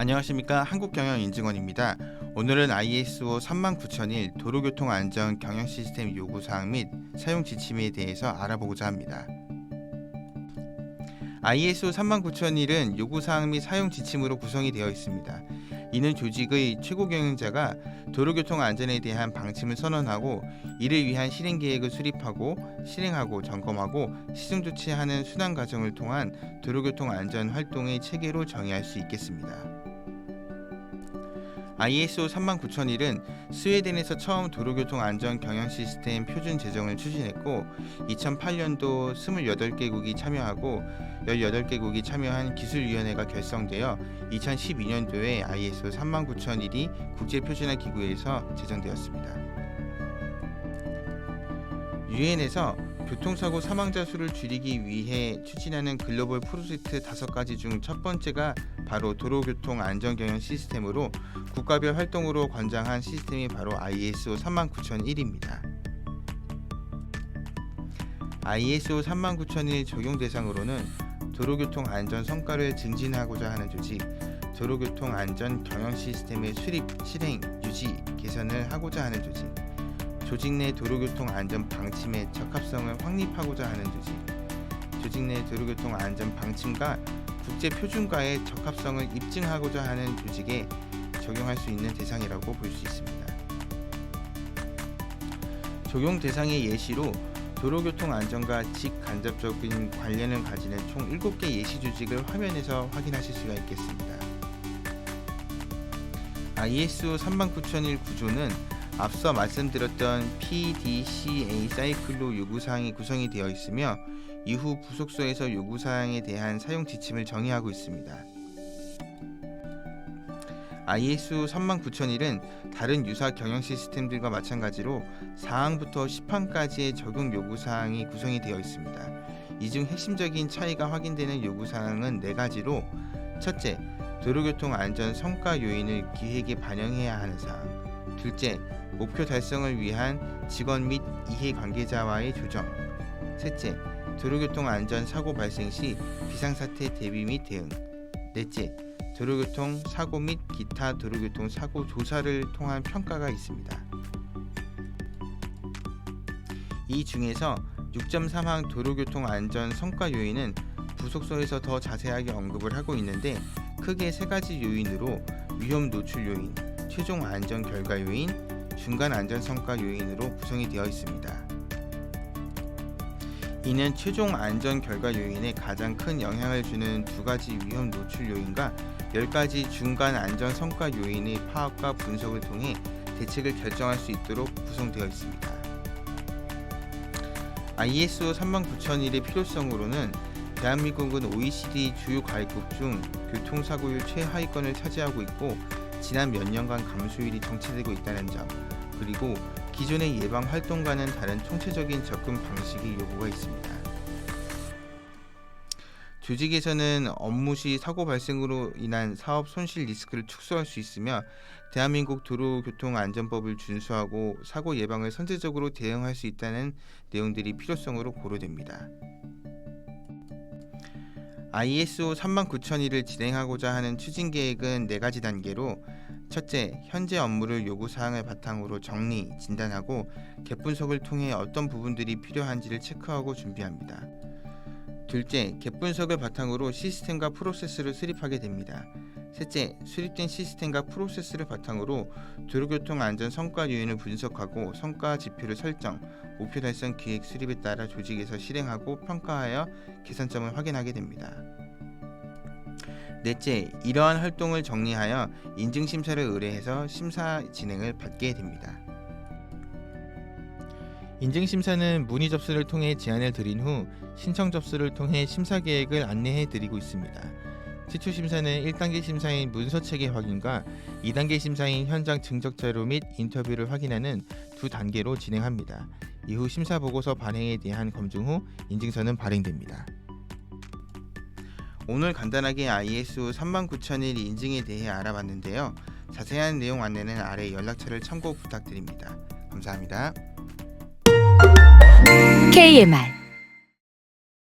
안녕하십니까 한국경영인증원입니다. 오늘은 ISO 39001 도로교통안전 경영 시스템 요구사항 및 사용 지침에 대해서 알아보고자 합니다. ISO 39001은 요구사항 및 사용 지침으로 구성이 되어 있습니다. 이는 조직의 최고 경영자가 도로교통 안전에 대한 방침을 선언하고 이를 위한 실행 계획을 수립하고 실행하고 점검하고 시정 조치하는 순환 과정을 통한 도로교통 안전 활동의 체계로 정의할 수 있겠습니다. ISO 39001은 스웨덴에서 처음 도로교통 안전 경영 시스템 표준 제정을 추진했고 2008년도 28개국이 참여하고 18개국이 참여한 기술위원회가 결성되어 2012년도에 ISO 39001이 국제 표준화 기구에서 제정되었습니다. 유엔에서 교통사고 사망자 수를 줄이기 위해 추진하는 글로벌 프로젝트 다섯 가지 중 첫 번째가 바로 도로교통 안전 경영 시스템으로 국가별 활동으로 권장한 시스템이 바로 ISO 39001입니다. ISO 39001 적용 대상으로는 도로교통 안전 성과를 증진하고자 하는 조직, 도로교통 안전 경영 시스템의 수립, 실행, 유지, 개선을 하고자 하는 조직, 조직 내 도로교통 안전 방침의 적합성을 확립하고자 하는 조직, 조직 내 도로교통 안전 방침과 국제 표준과의 적합성을 입증하고자 하는 조직에 적용할 수 있는 대상이라고 볼 수 있습니다. 적용 대상의 예시로 도로교통 안전과 직간접적인 관련을 가지는 총 7개 예시 조직을 화면에서 확인하실 수가 있겠습니다. ISO 39001 구조는 앞서 말씀드렸던 PDCA 사이클로 요구사항이 구성이 되어 있으며 이후 부속서에서 요구사항에 대한 사용 지침을 정의하고 있습니다. ISO 39001은 다른 유사 경영 시스템들과 마찬가지로 4항부터 10항까지의 적용 요구사항이 구성이 되어 있습니다. 이 중 핵심적인 차이가 확인되는 요구사항은 네 가지로 첫째, 도로교통 안전 성과 요인을 기획에 반영해야 하는 사항. 둘째, 목표 달성을 위한 직원 및 이해 관계자와의 조정. 셋째, 도로교통 안전 사고 발생 시 비상사태 대비 및 대응. 넷째, 도로교통 사고 및 기타 도로교통 사고 조사를 통한 평가가 있습니다. 이 중에서 6.3항 도로교통 안전 성과 요인은 부속서에서 더 자세하게 언급을 하고 있는데 크게 세 가지 요인으로 위험 노출 요인, 최종 안전 결과 요인, 중간 안전 성과 요인으로 구성이 되어 있습니다. 이는 최종 안전 결과 요인에 가장 큰 영향을 주는 두 가지 위험 노출 요인과 10가지 중간 안전 성과 요인의 파악과 분석을 통해 대책을 결정할 수 있도록 구성되어 있습니다. ISO 39001의 필요성으로는 대한민국은 OECD 주요 가입국 중 교통사고율 최하위권을 차지하고 있고 지난 몇 년간 감소율이 정체되고 있다는 점 그리고 기존의 예방 활동과는 다른 총체적인 접근 방식이 요구가 있습니다. 조직에서는 업무 시 사고 발생으로 인한 사업 손실 리스크를 축소할 수 있으며 대한민국 도로교통안전법을 준수하고 사고 예방을 선제적으로 대응할 수 있다는 내용들이 필요성으로 고려됩니다. ISO 39001을 진행하고자 하는 추진 계획은 네 가지 단계로 첫째, 현재 업무를 요구 사항을 바탕으로 정리, 진단하고 갭 분석을 통해 어떤 부분들이 필요한지를 체크하고 준비합니다. 둘째, 갭 분석을 바탕으로 시스템과 프로세스를 수립하게 됩니다. 셋째, 수립된 시스템과 프로세스를 바탕으로 도로교통 안전 성과 요인을 분석하고 성과 지표를 설정, 목표 달성 기획 수립에 따라 조직에서 실행하고 평가하여 개선점을 확인하게 됩니다. 넷째, 이러한 활동을 정리하여 인증 심사를 의뢰해서 심사 진행을 받게 됩니다. 인증 심사는 문의 접수를 통해 제안을 드린 후 신청 접수를 통해 심사 계획을 안내해 드리고 있습니다. 최초 심사는 1단계 심사인 문서 체계 확인과 2단계 심사인 현장 증적 자료 및 인터뷰를 확인하는 두 단계로 진행합니다. 이후 심사 보고서 발행에 대한 검증 후 인증서는 발행됩니다. 오늘 간단하게 ISO 39001 인증에 대해 알아봤는데요. 자세한 내용 안내는 아래 연락처를 참고 부탁드립니다. 감사합니다. KMR